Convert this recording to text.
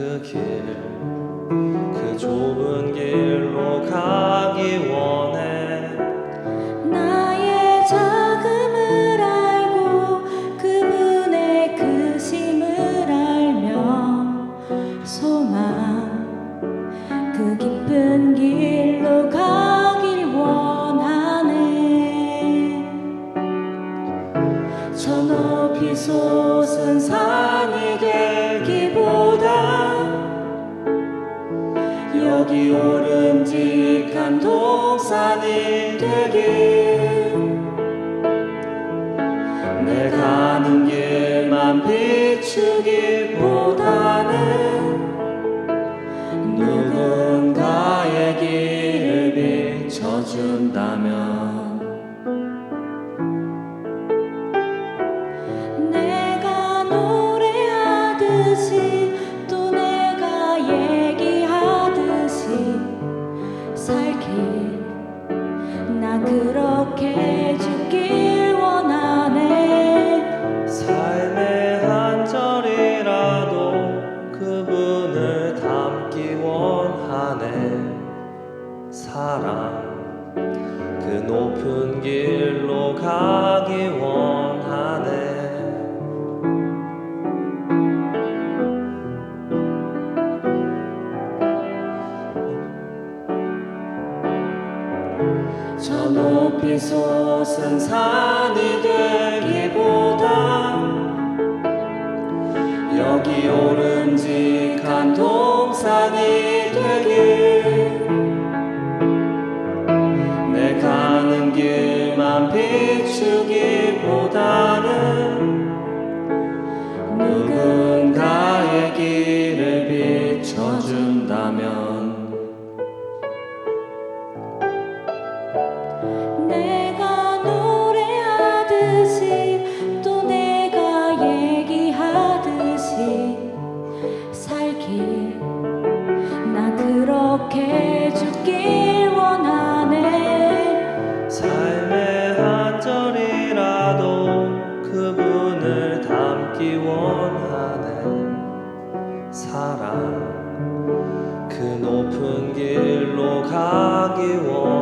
그 길, 그 좁은 길로 가기 원 오름직한 동산이 되길. 내 가는 길만 비추기보다는 누군가의 길을 비춰준다면 사랑 그 높은 길로 가기 원하네 저 높이 솟은 산이 되기보다 여기 오름직한 동 그분을 담기 원하네. 사랑 그 높은 길로 가기 원하네